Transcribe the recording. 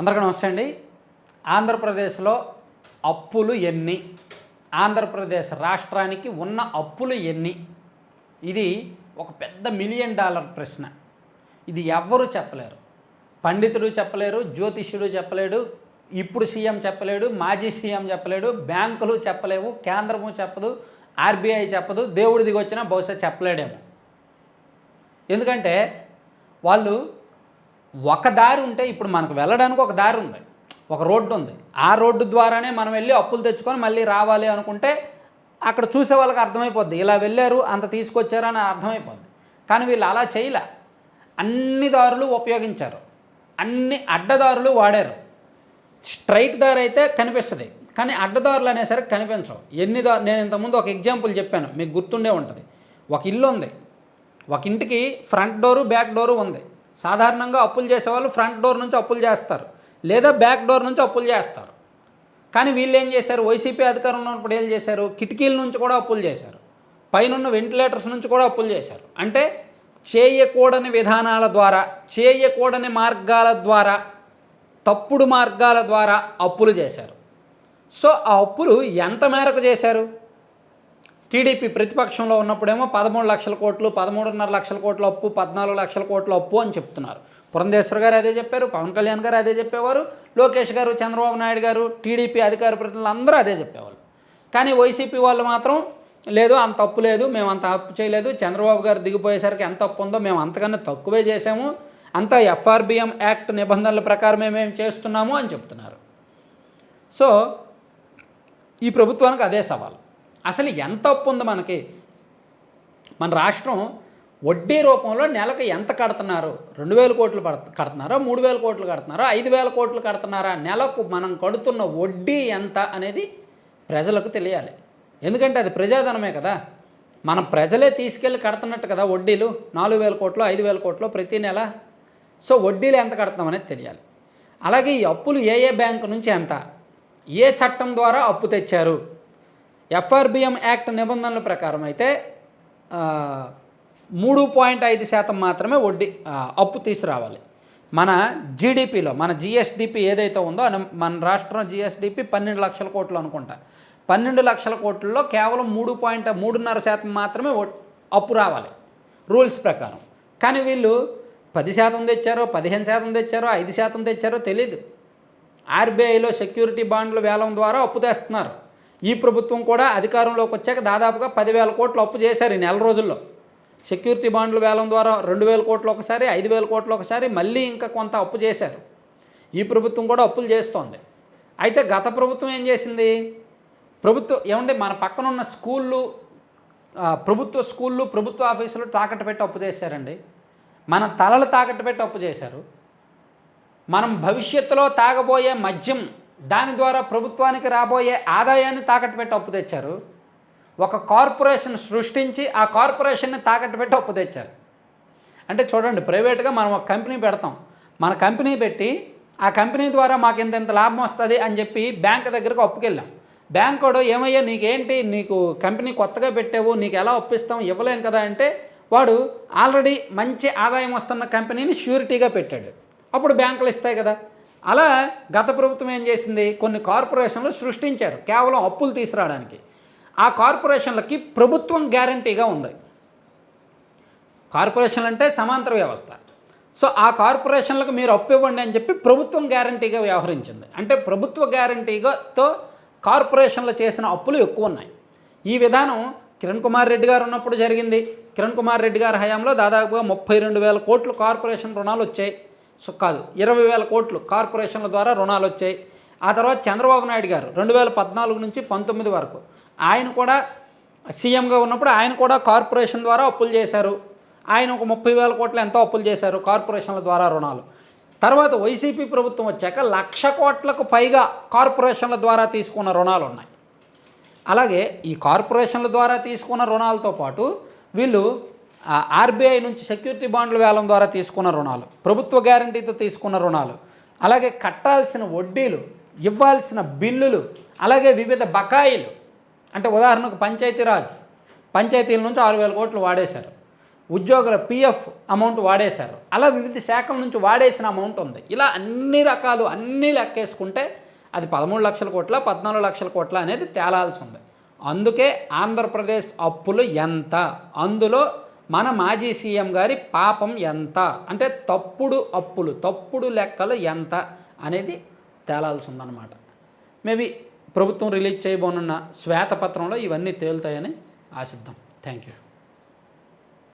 అందరికీ నమస్తే అండి. ఆంధ్రప్రదేశ్లో అప్పులు ఎన్ని? ఆంధ్రప్రదేశ్ రాష్ట్రానికి ఉన్న అప్పులు ఎన్ని? ఇది ఒక పెద్ద మిలియన్ డాలర్ ప్రశ్న. ఇది ఎవ్వరూ చెప్పలేరు. పండితుడు చెప్పలేరు జ్యోతిష్యుడు చెప్పలేడు ఇప్పుడు సీఎం చెప్పలేడు మాజీ సీఎం చెప్పలేడు బ్యాంకులు చెప్పలేవు కేంద్రము చెప్పదు ఆర్బీఐ చెప్పదు దేవుడి దిగి వచ్చినా బహుశా చెప్పలేడేమో. ఎందుకంటే వాళ్ళు ఒక దారి ఉంటే ఇప్పుడు మనకు వెళ్ళడానికి ఒక దారి ఉంది. ఒక రోడ్డు ఉంది. ఆ రోడ్డు ద్వారానే మనం వెళ్ళి అప్పులు తెచ్చుకొని మళ్ళీ రావాలి అనుకుంటే అక్కడ చూసే వాళ్ళకి అర్థమైపోద్ది. ఇలా వెళ్ళారు అంత తీసుకొచ్చారు అని అర్థమైపోద్ది. కానీ వీళ్ళు అలా చేయలే. అన్ని దారులు ఉపయోగించారు. అన్ని అడ్డదారులు వాడారు. స్ట్రైట్ దారి అయితే కనిపిస్తుంది. కానీ అడ్డదారులు అనేసరికి కనిపించవు. ఎన్ని దా నేను ఇంతకుముందు ఒక ఎగ్జాంపుల్ చెప్పాను. మీకు గుర్తుండే ఉంటుంది. ఒక ఇల్లు ఉంది. ఒక ఇంటికి ఫ్రంట్ డోరు బ్యాక్ డోరు ఉంది. సాధారణంగా అప్పులు చేసేవాళ్ళు ఫ్రంట్ డోర్ నుంచి అప్పులు చేస్తారు. లేదా బ్యాక్ డోర్ నుంచి అప్పులు చేస్తారు. కానీ వీళ్ళు ఏం చేశారు? వైసీపీ అధికారంలో ఉన్నప్పుడు ఏం చేశారు? కిటికీల నుంచి కూడా అప్పులు చేశారు. పైనున్న వెంటిలేటర్స్ నుంచి కూడా అప్పులు చేశారు. అంటే చేయకూడని విధానాల ద్వారా చేయకూడని మార్గాల ద్వారా తప్పుడు మార్గాల ద్వారా అప్పులు చేశారు. సో ఆ అప్పులు ఎంత మేరకు చేశారు? టీడీపీ ప్రతిపక్షంలో ఉన్నప్పుడేమో పదమూడు లక్షల కోట్లు పదమూడున్నర లక్షల కోట్ల అప్పు పద్నాలుగు లక్షల కోట్ల అప్పు అని చెప్తున్నారు. పురంధేశ్వర్ గారు అదే చెప్పారు పవన్ కళ్యాణ్ గారు అదే చెప్పేవారు లోకేష్ గారు చంద్రబాబు నాయుడు గారు టీడీపీ అధికార ప్రతినిధులు అందరూ అదే చెప్పేవాళ్ళు. కానీ వైసీపీ వాళ్ళు మాత్రం లేదు అంత తప్పు లేదు మేము అంత అప్పు చేయలేదు చంద్రబాబు గారు దిగిపోయేసరికి ఎంత తప్పు ఉందో మేము అంతకన్నా తక్కువే చేసాము అంతా ఎఫ్ఆర్బిఎం యాక్ట్ నిబంధనల ప్రకారం మేము చేస్తున్నాము అని చెప్తున్నారు. సో ఈ ప్రభుత్వానికి అదే సవాలు. అసలు ఎంత అప్పు ఉంది మనకి? మన రాష్ట్రం వడ్డీ రూపంలో నెలకు ఎంత కడుతున్నారు? రెండు వేల కోట్లు పడ కడుతున్నారా? మూడు వేల కోట్లు కడుతున్నారా? ఐదు వేల కోట్లు కడుతున్నారా? నెలకు మనం కడుతున్న వడ్డీ ఎంత అనేది ప్రజలకు తెలియాలి. ఎందుకంటే అది ప్రజాధనమే కదా. మనం ప్రజలే తీసుకెళ్ళి కడుతున్నట్టు కదా వడ్డీలు. నాలుగు వేల కోట్లు ఐదు వేల కోట్లు ప్రతి నెల. సో వడ్డీలు ఎంత కడుతున్నాం అనేది తెలియాలి. అలాగే ఈ అప్పులు ఏ ఏ బ్యాంకు నుంచి ఎంత? ఏ చట్టం ద్వారా అప్పు తెచ్చారు? ఎఫ్ఆర్బిఎం యాక్ట్ నిబంధనల ప్రకారం అయితే మూడు పాయింట్ ఐదు శాతం మాత్రమే వడ్డీ అప్పు తీసుకురావాలి. మన జీడిపిలో మన జిఎస్డిపి ఏదైతే ఉందో మన రాష్ట్రం జిఎస్డిపి పన్నెండు లక్షల కోట్లు అనుకుంటా. పన్నెండు లక్షల కోట్లలో కేవలం మూడు పాయింట్ మూడున్నర శాతం మాత్రమే అప్పు రావాలి రూల్స్ ప్రకారం. కానీ వీళ్ళు పది శాతం తెచ్చారో పదిహేను శాతం తెచ్చారో ఐదు శాతం తెచ్చారో తెలియదు ఆర్బీఐలో సెక్యూరిటీ బాండ్లు వేలం ద్వారా అప్పు తెస్తున్నారు. ఈ ప్రభుత్వం కూడా అధికారంలోకి వచ్చాక దాదాపుగా పదివేల కోట్లు అప్పు చేశారు ఈ నెల రోజుల్లో. సెక్యూరిటీ బాండ్ల వేలం ద్వారా రెండు వేల కోట్లు ఒకసారి ఐదు వేల కోట్లు ఒకసారి మళ్ళీ ఇంకా కొంత అప్పు చేశారు. ఈ ప్రభుత్వం కూడా అప్పులు చేస్తోంది. అయితే గత ప్రభుత్వం ఏం చేసింది? ప్రభుత్వం ఏమంటే మన పక్కన ఉన్న స్కూళ్ళు ప్రభుత్వ స్కూళ్ళు ప్రభుత్వ ఆఫీసులు తాకట్టు పెట్టి అప్పు చేశారండి. మన తలలు తాకట్టు పెట్టి అప్పు చేశారు. మనం భవిష్యత్తులో తాగబోయే మద్యం దాని ద్వారా ప్రభుత్వానికి రాబోయే ఆదాయాన్ని తాకట్టు పెట్టి అప్పు తెచ్చారు. ఒక కార్పొరేషన్ సృష్టించి ఆ కార్పొరేషన్ని తాకట్టు పెట్టి అప్పు తెచ్చారు. అంటే చూడండి ప్రైవేట్గా మనం ఒక కంపెనీ పెడతాం. మన కంపెనీ పెట్టి ఆ కంపెనీ ద్వారా మాకు ఇంత ఇంత లాభం వస్తుంది అని చెప్పి బ్యాంక్ దగ్గరకు అప్పుకెళ్ళాం. బ్యాంక్ వాడు ఏమయ్యా నీకేంటి? నీకు కంపెనీ కొత్తగా పెట్టావు నీకు ఎలా ఒప్పిస్తాం? ఇవ్వలేం కదా అంటే వాడు ఆల్రెడీ మంచి ఆదాయం వస్తున్న కంపెనీని ష్యూరిటీగా పెట్టాడు. అప్పుడు బ్యాంకులు ఇస్తాయి కదా. అలా గత ప్రభుత్వం ఏం చేసింది? కొన్ని కార్పొరేషన్లు సృష్టించారు. కేవలం అప్పులు తీసుకురావడానికి. ఆ కార్పొరేషన్లకి ప్రభుత్వం గ్యారంటీగా ఉంది. కార్పొరేషన్లు అంటే సమాంతర వ్యవస్థ. సో ఆ కార్పొరేషన్లకు మీరు అప్పు ఇవ్వండి అని చెప్పి ప్రభుత్వం గ్యారంటీగా వ్యవహరించింది. అంటే ప్రభుత్వ గ్యారంటీగాతో కార్పొరేషన్లు చేసిన అప్పులు ఎక్కువ ఉన్నాయి. ఈ విధానం కిరణ్ కుమార్ రెడ్డి గారు ఉన్నప్పుడు జరిగింది. కిరణ్ కుమార్ రెడ్డి గారి హయాంలో దాదాపుగా ముప్పై రెండు వేల కోట్లు కార్పొరేషన్ రుణాలు వచ్చాయి. సో కాదు ఇరవై వేల కోట్లు కార్పొరేషన్ల ద్వారా రుణాలు వచ్చాయి. ఆ తర్వాత చంద్రబాబు నాయుడు గారు రెండు వేల పద్నాలుగు నుంచి పంతొమ్మిది వరకు ఆయన కూడా సీఎంగా ఉన్నప్పుడు ఆయన కూడా కార్పొరేషన్ ద్వారా అప్పులు చేశారు. ఆయన ఒక ముప్పై వేల కోట్లు ఎంతో అప్పులు చేశారు కార్పొరేషన్ల ద్వారా రుణాలు. తర్వాత వైసీపీ ప్రభుత్వం వచ్చాక లక్ష కోట్లకు పైగా కార్పొరేషన్ల ద్వారా తీసుకున్న రుణాలు ఉన్నాయి. అలాగే ఈ కార్పొరేషన్ల ద్వారా తీసుకున్న రుణాలతో పాటు వీళ్ళు ఆర్బీఐ నుంచి సెక్యూరిటీ బాండ్ల వేలం ద్వారా తీసుకున్న రుణాలు ప్రభుత్వ గ్యారంటీతో తీసుకున్న రుణాలు అలాగే కట్టాల్సిన వడ్డీలు ఇవ్వాల్సిన బిల్లులు అలాగే వివిధ బకాయిలు. అంటే ఉదాహరణకు పంచాయతీరాజ్ పంచాయతీల నుంచి ఆరు వేల కోట్లు వాడేశారు. ఉద్యోగుల పిఎఫ్ అమౌంట్ వాడేశారు. అలా వివిధ శాఖల నుంచి వాడేసిన అమౌంట్ ఉంది. ఇలా అన్ని రకాలు అన్నీ లెక్కేసుకుంటే అది పదమూడు లక్షల కోట్ల పద్నాలుగు లక్షల కోట్ల అనేది తేలాల్సి ఉంది. అందుకే ఆంధ్రప్రదేశ్ అప్పులు ఎంత? అందులో మన మాజీ సీఎం గారి పాపం ఎంత? అంటే తప్పుడు అప్పులు తప్పుడు లెక్కలు ఎంత అనేది తేలాల్సి ఉందన్నమాట మేబీ ప్రభుత్వం రిలీజ్ చేయబోనున్న శ్వేతపత్రంలో ఇవన్నీ తేలుతాయని ఆశిద్దాం. Thank you